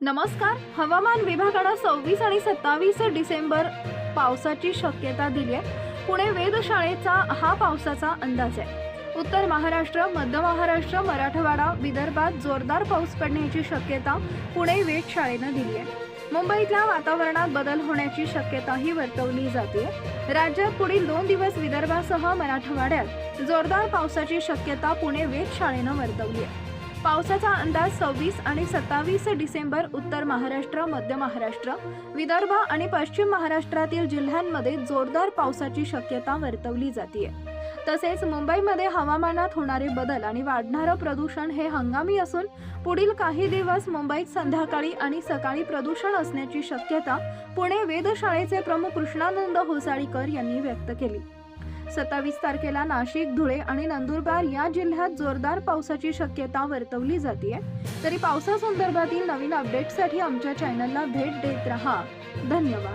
नमस्कार हवामान विभागानं सव्वीस आणि सत्तावीस डिसेंबर पावसाची शक्यता दिली आहे. पुणे वेधशाळेचा हा पावसाचा अंदाज आहे. उत्तर महाराष्ट्र मध्य महाराष्ट्र मराठवाडा विदर्भात जोरदार पाऊस पडण्याची शक्यता पुणे वेधशाळेनं दिली आहे. मुंबईतल्या वातावरणात बदल होण्याची शक्यताही वर्तवली जाते. राज्यात पुढील दोन दिवस विदर्भासह मराठवाड्यात जोरदार पावसाची शक्यता पुणे वेधशाळेनं वर्तवली आहे. पावसाचा अंदाज सव्वीस आणि सत्तावीस डिसेंबर उत्तर महाराष्ट्र मध्य महाराष्ट्र विदर्भ आणि पश्चिम महाराष्ट्रातील जिल्ह्यांमध्ये जोरदार पावसाची शक्यता वर्तवली जाते तसेच मुंबईमध्ये हवामानात होणारे बदल आणि वाढणारं प्रदूषण हे हंगामी असून पुढील काही दिवस मुंबईत संध्याकाळी आणि सकाळी प्रदूषण असण्याची शक्यता पुणे वेधशाळेचे प्रमुख कृष्णानंद होसाळीकर यांनी व्यक्त केली. सत्तावीस तारखेला नाशिक धुळे आणि नंदुरबार या जिल्ह्यात जोरदार पावसाची शक्यता वर्तवली जाते तरी पावसासंदर्भातील नवीन अपडेटसाठी आमच्या चॅनलला भेट देत रहा. धन्यवाद.